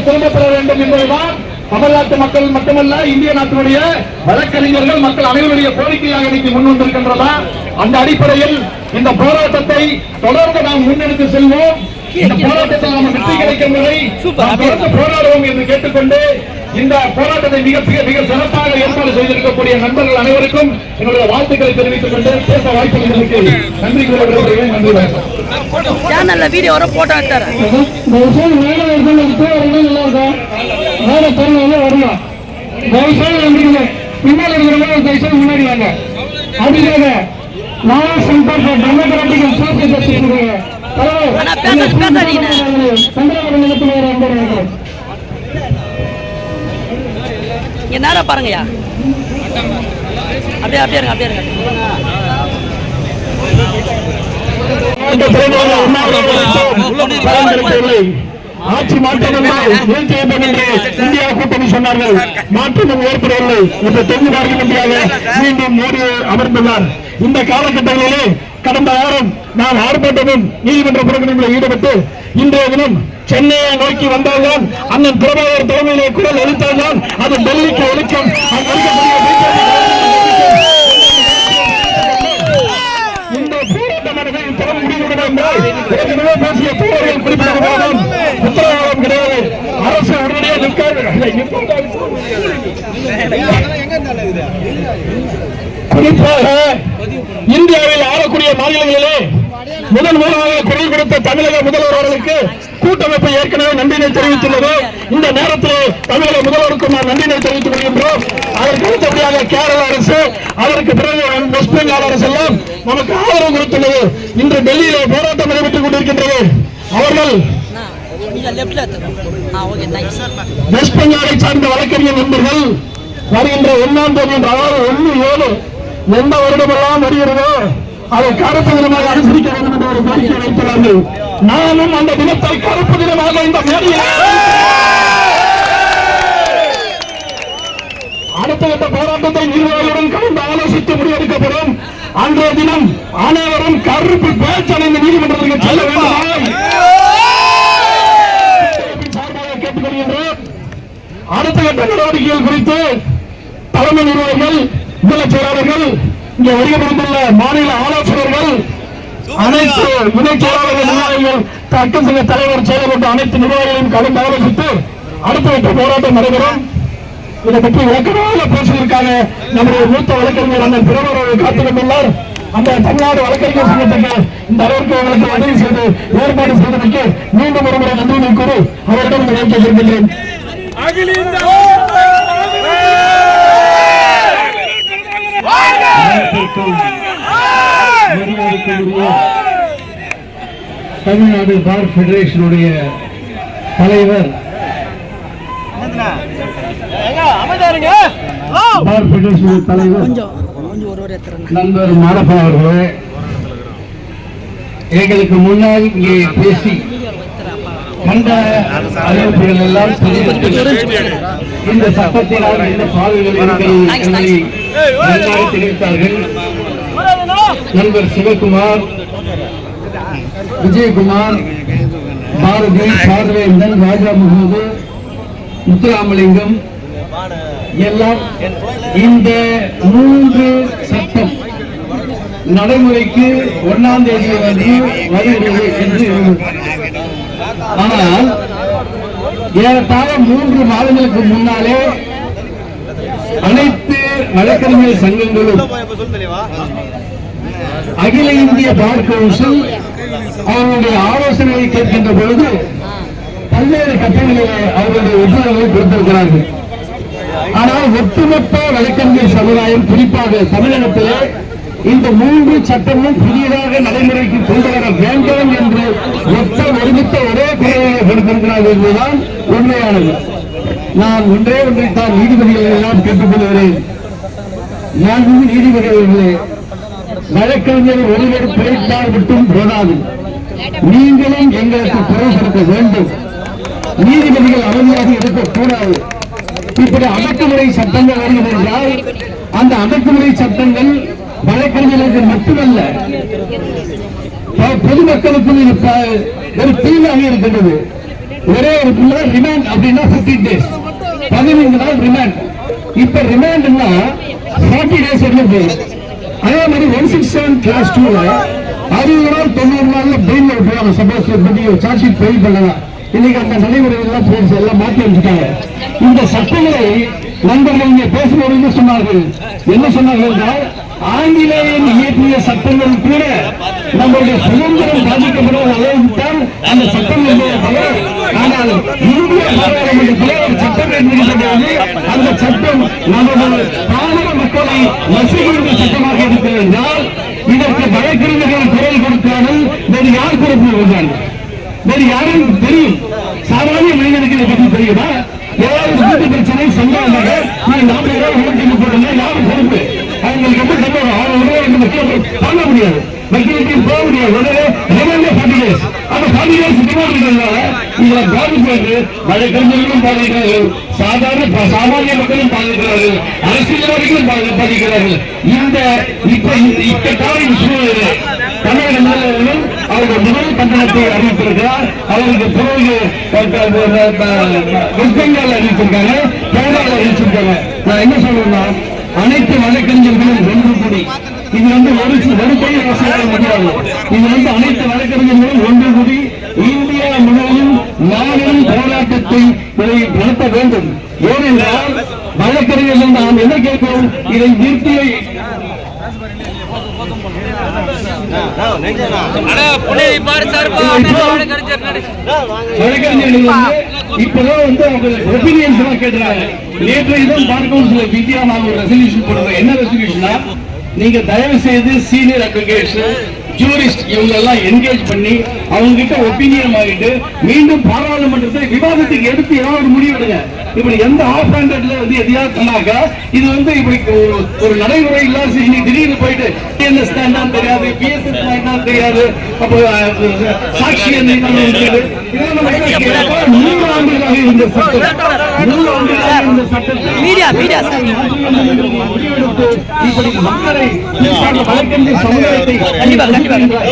திரும்பப்பட வேண்டும் என்பதுதான் தமிழ்நாட்டு மக்கள் மட்டுமல்ல இந்திய நாட்டினுடைய வழக்கறிஞர்கள் மக்கள் அனைவருடைய கோரிக்கையாக இன்னைக்கு முன் வந்திருக்கின்றதா? அந்த அடிப்படையில் இந்த போராட்டத்தை தொடர்ந்து நாம் முன்னெடுத்து செல்வோம். இந்த போராட்டத்தில் நாம் வெற்றி கிடைக்கும் வரை நாம் தொடர்ந்து போராடுவோம் என்று கேட்டுக்கொண்டு இந்த போராட்டத்தை மிக மிக மிக சிறப்பாக ஏற்பாடு செய்திருக்கக்கூடிய நண்பர்கள் அனைவருக்கும் என்னுடைய வாழ்த்துக்களை தெரிவித்துக் கொண்டு பேச வாய்ப்பு நன்றி சேனல்ல வீடியோ போட்டோ எடுத்தாரு தயவுசெய்து மேலே இருக்கிறவங்க இப்போ வரணும் நல்லா இருக்கும் மேலே போறவங்க வரலாம் தயவுசெய்து வந்துருங்க பின்னாடி இருக்கிறவங்க தயவுசெய்து முன்னாடி வாங்க. அதுக்காக நான் centre for democratic and social justice அண்ணா, பேச- பேசாதீங்கண்ணே. சந்திரபுரம் நிலத்தில் வர அன்பர்கள் இங்க நேரா பாருங்கய்யா. அப்படியே அப்படியே இருங்க அப்படியே இருங்க. ஆட்சி மாற்றமென்றால் ஏன் செய்யப்படும் என்று இந்தியா கூட்டணி சொன்னார்கள். மாற்றமும் ஏற்படவில்லை. இப்ப தெங்கு பார்லிமெண்டியாக மீண்டும் மோடி அமர்ந்துள்ளார். இந்த காலகட்டங்களிலே கடந்த வாரம் நாம் ஆர்ப்பாட்டமும் நீதிமன்ற புறக்கணிப்பில் ஈடுபட்டு இன்றைய தினம் சென்னையை நோக்கி வந்தால்தான் அண்ணன் பிரபாகர் தலைமையிலே குரல் அளித்தால்தான் அது டெல்லிக்கு ஒழிக்கும் அங்கு இருக்கக்கூடிய இந்த போராட்டமானது தொடர்ந்து முடிவுவிட என்றால் ஏற்கனவே பேசிய தோழர்கள் உத்தரவாதம் கிடையாது. அரசு உடனடியாக நிற்காது. குறிப்பாக இந்தியாவில் ஆளக்கூடிய மாநிலங்களிலே முதல் முதலாக குரல் கொடுத்த தமிழக முதல்வர் அவர்களுக்கு கூட்டமைப்பு ஏற்கனவே நன்றினை தெரிவித்துள்ளது. இந்த நேரத்தில் தமிழக முதல்வருக்கும் நான் நன்றினை தெரிவித்துக் கொள்கின்றோம். அதற்கு அடுத்தபடியாக கேரள அரசு அதற்கு பிறகு வெஸ்ட் பெங்கால் அரசு எல்லாம் நமக்கு ஆதரவு கொடுத்துள்ளது. இன்று டெல்லியிலே போராட்டம் நடைபெற்றுக் கொண்டிருக்கின்றது. அவர்கள் வெஸ்ட் பெங்காலை சார்ந்த வழக்கறிஞர் நண்பர்கள் வருகின்ற ஒன்னாம் தேதி என்ற அதாவது ஒன்று ஏழு எந்த வருடமெல்லாம் வருகிறதோ அதை கருப்பு தினமாக அனுசரிக்க வேண்டும் என்ற ஒரு கோரிக்கை வைத்துள்ளார்கள் நானும் அந்த தினத்தை கருப்பு தினமாக இந்த மேடையில் அடுத்த கட்ட போராட்டத்தை நிர்வாகிகளுடன் கலந்து ஆலோசித்து முடிவெடுக்கப்படும். அன்றைய தினம் அனைவரும் கருப்பு பேச்சு அணிந்து நீதிமன்றத்திற்கு செல்ல வேண்டும் அடுத்த கட்ட நடவடிக்கைகள் குறித்து தலைமை நிர்வாகிகள் முதலச் செயலாளர்கள் இங்கே வருகை புரிந்துள்ள மாநில ஆலோசகர்கள் அனைத்து இணைச் செயலாளர்கள் நிர்வாகிகள் தக்க சங்க தலைவர் செயலர் அனைத்து நிர்வாகிகளையும் கலந்து ஆலோசித்து அடுத்த கட்ட போராட்டம் நடைபெறும். இதை பற்றி விளக்கமாக பேசுவதற்காக நம்முடைய மூத்த வழக்கறிஞர் அண்ணன் பிரபர் அவர்கள் காத்துக் கொண்டுள்ளார் அந்த தமிழ்நாடு வழக்கறிஞர் சங்கத்துக்கு இந்த அளவிற்கு அவர்களுக்கு உதவி செய்து ஏற்பாடு செய்ததற்கு மீண்டும் ஒரு முறை நன்றியை கூறி அவரிடம் இந்த வேட்கை சொல்கின்றேன் தமிழ்நாடு பார் ஃபெடரேஷனுடைய தலைவர் பார் ஃபெடரேஷன் தலைவர் நண்பர் மாரப்பா அவர்களே எங்களுக்கு முன்னால் இங்கே பேசி கண்ட அறிவிப்புகள் எல்லாம் இந்த சட்டத்தினால் என்ன பாதுகாப்பு தெரிவித்தார்கள் நண்பர் சிவகுமார் விஜயகுமார் பாரதி பார்வேந்தன் ராஜா முகமது முத்துராமலிங்கம். எல்லாம் இந்த மூன்று சட்டம் நடைமுறைக்கு ஒன்னாம் தேதி வந்து வருகிறது என்று ஆனால் ஏறத்தாழ மூன்று மாதங்களுக்கு முன்னாலே அனைத்து வழக்கறிஞர் சங்கங்களும் அகில இந்திய பார் கவுன்சில் அவர்களுடைய ஆலோசனையை கேட்கின்ற பொழுது பல்வேறு கட்டங்களிலே அவர்களுடைய ஒப்புதல்களை கொடுத்திருக்கிறார்கள். ஆனால் ஒட்டுமொத்த வழக்கறிஞர் சமுதாயம் குறிப்பாக தமிழகத்திலே இந்த மூன்று சட்டமும் புதியதாக நடைமுறைக்கு கொண்டு வர வேண்டும் என்று ஒத்த ஒருமித்த ஒரே குரலை கொடுத்திருக்கிறார்கள் என்பதுதான் உண்மையானது. நான் ஒன்றே ஒன்றைத்தான் நீதிபதிகளை எல்லாம் கேட்டுக்கொள்கிறேன். நான் நீதிபதிகளே வழக்கறிஞர் ஒருவர் பிழைத்தால் மட்டும் போதாது. நீங்களும் எங்களுக்கு குரல் வேண்டும். நீதிபதிகள் அமைதியாக இருக்கக்கூடாது. இப்படி அடக்குமுறை சட்டங்கள் வருகிறது என்றால் அந்த அடக்குமுறை சட்டங்கள் வழக்கறிஞர்களுக்கு மட்டுமல்ல பொதுமக்களுக்கும் ஒரு தீங்காக இருக்கின்றது. ஒரே ஒரு பிள்ளை ரிமாண்ட் அப்படின்னா 15 டேஸ் பதினைந்து நாள் ரிமாண்ட் இப்ப ரிமாண்ட்னா ஃபார்ட்டி டேஸ் இருந்தது அதே மாதிரி ஒன் சிக்ஸ் செவன் கிளாஸ் டூல அறுபது நாள் தொண்ணூறு நாள்ல பெயில் விட்டுருவாங்க சப்போஸ் பத்தி சார்ஜ் ஷீட் ஃபைல் பண்ணலாம். இன்னைக்கு அந்த நடைமுறைகள்லாம் போலீஸ் எல்லாம் மாற்றி அமைச்சிட்டாங்க இந்த சட்டங்களை நண்பர்கள் இங்கே பேசும்போது என்ன சொன்னார்கள்? என்ன சொன்னார்கள் என்றால் ஆங்கிலேயன் இயற்றிய சட்டங்கள் கூட நம்முடைய சுதந்திரம் பாதிக்கப்படும் அளவுக்குத்தான் அந்த சட்டம் இருந்தது ஆனாலும் ஆனால் இந்திய பாராளுமன்றத்தில் ஒரு சட்டம் ஏற்படுத்தப்பட்டது அந்த சட்டம் நமது பாமர மக்களை நசுகின்ற சட்டமாக இருக்கிறது என்றால் இதற்கு வழக்கறிஞர்கள் குரல் கொடுத்தாலும் வேறு யார் குரல் கொடுத்தாங்க வேறு யாரும் தெரியும். சாமானிய மனிதனுக்கு இதை பற்றி தெரியுமா? ஏதாவது ஒரு வீட்டு பிரச்சனை சொன்னாங்க நீ நாற்பது ரூபாய் ஓட்டுக்கு போட்டுங்க யாரும் பொறுப்பு. அவங்களுக்கு எப்படி சம்பளம் ஆயிரம் உடனே ரெண்டு லட்சம் முடியாது. வக்கீலுக்கு போக முடியாது. உடனே உங்களை பாதிப்பு வழக்கறிஞர்களும் பாதிக்கிறார்கள் சாதாரண சாமானிய மக்களும் பாதிக்கிறார்கள் அரசியல்வாதிகளும் பாதிக்கிறார்கள் இந்த இப்ப இக்கட்டான சூழ்நிலை தமிழக முதல் கட்டணத்தை அறிவித்திருக்கிறார். அவருக்கு பிறகு வெஸ்ட் பெங்கால் அறிவிச்சிருக்காங்க கேரளாவில் அறிவிச்சிருக்காங்க. நான் என்ன சொல்றேன்னா அனைத்து வழக்கறிஞர்களும் ஒன்று கூடி. இது வந்து ஒரு சி- ஒரு கை அரசாங்க முடியாது இது வந்து அனைத்து வழக்கறிஞர்களும் ஒன்று கூடி இந்தியா முழுவதும் மாபெரும் போராட்டத்தை இதை நடத்த வேண்டும். ஏனென்றால் வழக்கறிஞர்கள் நாம் என்ன கேட்கிறோம்? இதை நிறுத்தி வழக்கறிஞர்கள் வந்து இப்பதான் வந்து அவங்க ஒப்பீனியன்ஸ் எல்லாம் கேட்டுறாங்க நேற்று இதுவும் ஒரு என்ன ரெசல்யூஷனா நீங்க தயவு செய்து சீனியர் அப்ளிகேஷன் ஜூரிஸ்ட் இவங்க எல்லாம் என்கேஜ் பண்ணி அவங்க கிட்ட ஒப்பீனியன் வாங்கிட்டு மீண்டும் பாராளுமன்றத்தை விவாதத்துக்கு எடுத்து ஏதாவது ஒரு முடிவு எடுங்க. இப்படி எந்த ஆஃப் ஹேண்டட்ல வந்து எதையாவது சொன்னாக்கா இது வந்து இப்படி ஒரு- நடைமுறை இல்லாத நீ திடீர்னு போயிட்டு என்ன என்னன்னு தெரியாது தெரியாது அப்போ அஹ், சாட்சி என்ன என்னன்னு தெரியாது இதெல்லாம் நம்ம என்ன கேட்கிறோம்? நூறு ஆண்டுகளாக இருந்த சட்டம் நூறு ஆண்டுகளாக இருந்த சட்டத்தை மீடியா மீடியா சார் முடிவெடுத்து இப்படி மக்களை குறிப்பாக வழக்கறிஞர் சமுதாயத்தை கண்டிப்பா, கண்டிப்பா.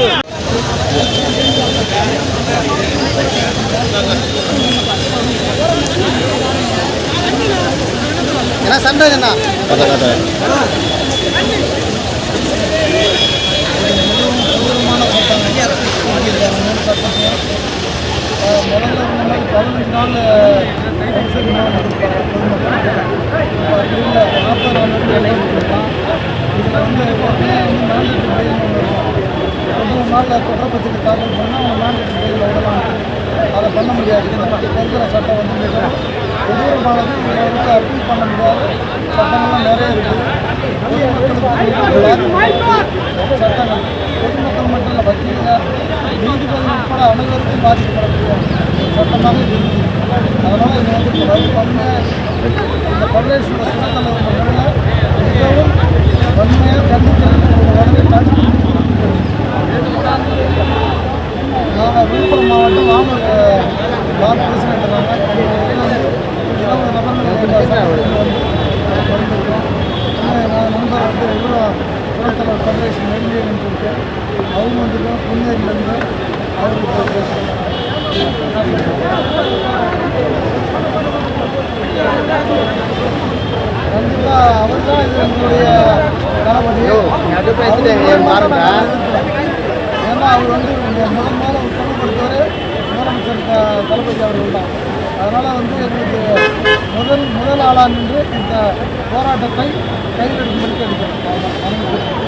என்ன சண்டை என்ன பதினஞ்சு நாள் நாற்பது நாள் இதில் வந்து எப்போதுமே வந்து மேண்டேட் பெயில் நாளில் குற்றப்பத்திரிக்கை தாக்கல் பண்ணால் அவங்க மேண்டேட் பெயில் விடலாம் அதை பண்ண முடியாது இந்த இருக்கிற சட்டம் வந்து மிகவும் கொடூரமானது இதை வந்து அப்பீல் பண்ண சட்டங்கள்லாம் நிறைய இருக்குது சட்டங்கள். பொதுமக்கள் மட்டும் இல்லை வக்கீல்கள் நீதிபதி உட்பட அனைவருக்கும் பாதிக்கப்படக்கூடிய அதனால் இது வந்து இப்போ ரத்து பண்ண இந்த பல்வேறு சுடத்தலைவர் இந்த முதல் முதல்ல கொடுத்தவர் முதலமைச்சர் தளபதி அவர்கள் தான். அதனால் வந்து எங்களுக்கு முதல் முதல் ஆளாக நின்று இந்த போராட்டத்தை கையில் எடுக்கும்படி கேட்டுக்கிறோம்